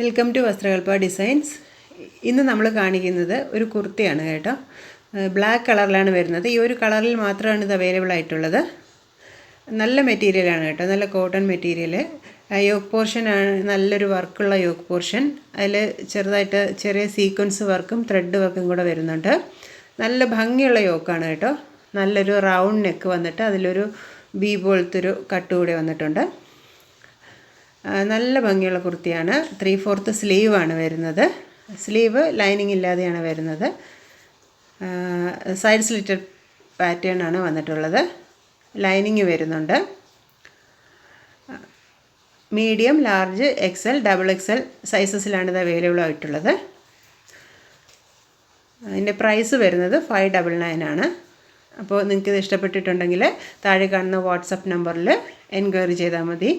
Welcome to വസ്ത്രകൽപ്പ designs ഇന്ന് നമ്മൾ കാണിക്കുന്നത് ഒരു കുർത്തിയാണ് കേട്ടോ. ബ്ലാക്ക് കളറിലാണ് വരുന്നത്. ഈ ഒരു കളറിൽ മാത്രമാണ് ഇത് അവൈലബിൾ ആയിട്ടുള്ളത്. നല്ല മെറ്റീരിയലാണ് കേട്ടോ. നല്ല കോട്ടൺ മെറ്റീരിയൽ യോക്ക് പോർഷൻ ആണ്. നല്ലൊരു വർക്കുള്ള യോക്ക് പോർഷൻ അതിൽ ചെറുതായിട്ട് ചെറിയ സീക്വൻസ് വർക്കും ത്രെഡ് വർക്കും കൂടെ വരുന്നുണ്ട്. നല്ല ഭംഗിയുള്ള യോക്കാണ് കേട്ടോ. നല്ലൊരു റൗണ്ട് നെക്ക് വന്നിട്ട് അതിലൊരു ബി പോലത്തൊരു കട്ട് കൂടെ വന്നിട്ടുണ്ട്. നല്ല ഭംഗിയുള്ള കുർത്തിയാണ്. ത്രീ ഫോർത്ത് സ്ലീവാണ് വരുന്നത്. സ്ലീവ് ലൈനിങ് ഇല്ലാതെയാണ് വരുന്നത്. സൈഡ് സ്ലിറ്റഡ് പാറ്റേൺ ആണ് വന്നിട്ടുള്ളത്. ലൈനിങ് വരുന്നുണ്ട്. Medium large XL double XL സൈസസിലാണ് ഇത് അവൈലബിൾ ആയിട്ടുള്ളത്. അതിന്റെ പ്രൈസ് വരുന്നത് ഫൈവ് ഡബിൾ നയൻ ആണ്. അപ്പോൾ നിങ്ങൾക്ക് ഇത് ഇഷ്ടപ്പെട്ടിട്ടുണ്ടെങ്കിൽ താഴെ കാണുന്ന വാട്സപ്പ് നമ്പറിൽ എൻക്വയറി ചെയ്താൽ മതി.